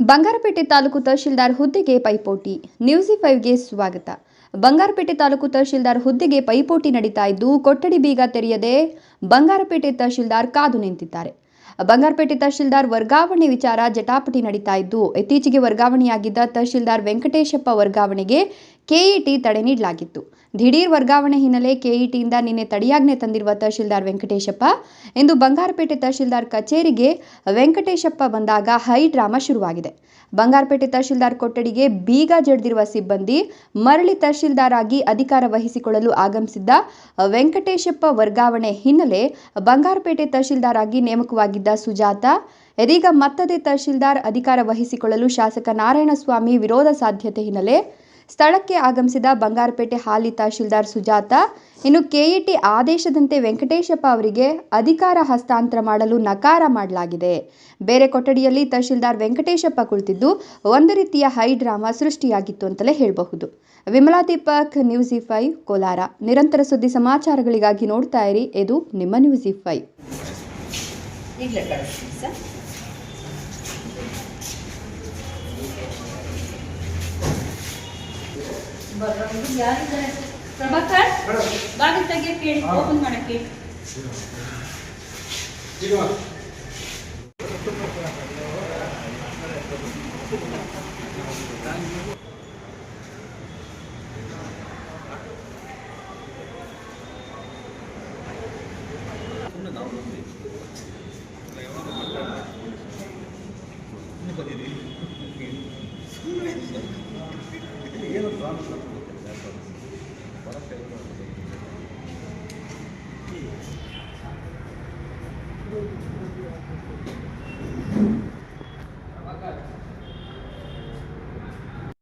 ಬಂಗಾರಪೇಟೆ ತಾಲೂಕು ತಹಶೀಲ್ದಾರ್ ಹುದ್ದೆಗೆ ಪೈಪೋಟಿ. ನ್ಯೂಸಿ ಫೈವ್ಗೆ ಸ್ವಾಗತ. ಬಂಗಾರಪೇಟೆ ತಾಲೂಕು ತಹಶೀಲ್ದಾರ್ ಹುದ್ದೆಗೆ ಪೈಪೋಟಿ ನಡೀತಾ ಇದ್ದು, ಕೊಠಡಿ ಬೀಗ ತೆರೆಯದೆ ಬಂಗಾರಪೇಟೆ ತಹಶೀಲ್ದಾರ್ ಕಾದು ನಿಂತಿದ್ದಾರೆ. ಬಂಗಾರಪೇಟೆ ತಹಶೀಲ್ದಾರ್ ವರ್ಗಾವಣೆ ವಿಚಾರ ಜಟಾಪಟಿ ನಡೀತಾ ಇದ್ದು, ಇತ್ತೀಚೆಗೆ ವರ್ಗಾವಣೆಯಾಗಿದ್ದ ತಹಶೀಲ್ದಾರ್ ವೆಂಕಟೇಶಪ್ಪ ವರ್ಗಾವಣೆಗೆ ಕೆಇಟಿ ತಡೆ ನೀಡಲಾಗಿತ್ತು. ದಿಢೀರ್ ವರ್ಗಾವಣೆ ಹಿನ್ನೆಲೆ ಕೆಇಟಿಯಿಂದ ನಿನ್ನೆ ತಡೆಯಾಜ್ಞೆ ತಂದಿರುವ ತಹಶೀಲ್ದಾರ್ ವೆಂಕಟೇಶಪ್ಪ. ಇಂದು ಬಂಗಾರಪೇಟೆ ತಹಶೀಲ್ದಾರ್ ಕಚೇರಿಗೆ ವೆಂಕಟೇಶಪ್ಪ ಬಂದಾಗ ಹೈ ಡ್ರಾಮಾ ಶುರುವಾಗಿದೆ. ಬಂಗಾರಪೇಟೆ ತಹಶೀಲ್ದಾರ್ ಕೊಠಡಿಗೆ ಬೀಗ ಜಡಿದಿರುವ ಸಿಬ್ಬಂದಿ ಮರಳಿ ತಹಶೀಲ್ದಾರ್ ಆಗಿ ಅಧಿಕಾರ ವಹಿಸಿಕೊಳ್ಳಲು ಆಗಮಿಸಿದ್ದ ವೆಂಕಟೇಶಪ್ಪ ವರ್ಗಾವಣೆ ಹಿನ್ನೆಲೆ ಬಂಗಾರಪೇಟೆ ತಹಶೀಲ್ದಾರ್ ಆಗಿ ನೇಮಕವಾಗಿದ್ದ ಸುಜಾತ, ಇದೀಗ ಮತ್ತದೇ ತಹಶೀಲ್ದಾರ್ ಅಧಿಕಾರ ವಹಿಸಿಕೊಳ್ಳಲು ಶಾಸಕ ನಾರಾಯಣಸ್ವಾಮಿ ವಿರೋಧ ಸಾಧ್ಯತೆ ಹಿನ್ನೆಲೆ ಸ್ಥಳಕ್ಕೆ ಆಗಮಿಸಿದ ಬಂಗಾರಪೇಟೆ ಹಾಲಿ ತಹಶೀಲ್ದಾರ್ ಸುಜಾತ, ಇನ್ನು ಕೆಇಟಿ ಆದೇಶದಂತೆ ವೆಂಕಟೇಶಪ್ಪ ಅವರಿಗೆ ಅಧಿಕಾರ ಹಸ್ತಾಂತರ ಮಾಡಲು ನಕಾರ ಮಾಡಲಾಗಿದೆ. ಬೇರೆ ಕೊಠಡಿಯಲ್ಲಿ ತಹಶೀಲ್ದಾರ್ ವೆಂಕಟೇಶಪ್ಪ ಕುಳಿತಿದ್ದು ಒಂದು ರೀತಿಯ ಹೈ ಡ್ರಾಮಾ ಸೃಷ್ಟಿಯಾಗಿತ್ತು ಅಂತಲೇ ಹೇಳಬಹುದು. Vimala Deepak, news five, Kolar. ನಿರಂತರ ಸುದ್ದಿ ಸಮಾಚಾರಗಳಿಗಾಗಿ ನೋಡ್ತಾ ಇರಿ. ಇದು ನಿಮ್ಮ ನ್ಯೂಸ್ ಇ ಫೈವ್. ಬರೋದು ಯಾರಿದ್ದಾರೆ ಪ್ರಭಾಕರ್ ಬಾಗಿಲು ತೆಗಿಯಕ್ಕೆ ಹೇಳಿ ಓಪನ್ ಮಾಡಕ್ಕೆ ಬಂದಿದ್ದೀವಿ ಏನು ಪ್ರಾಬ್ಲಮ್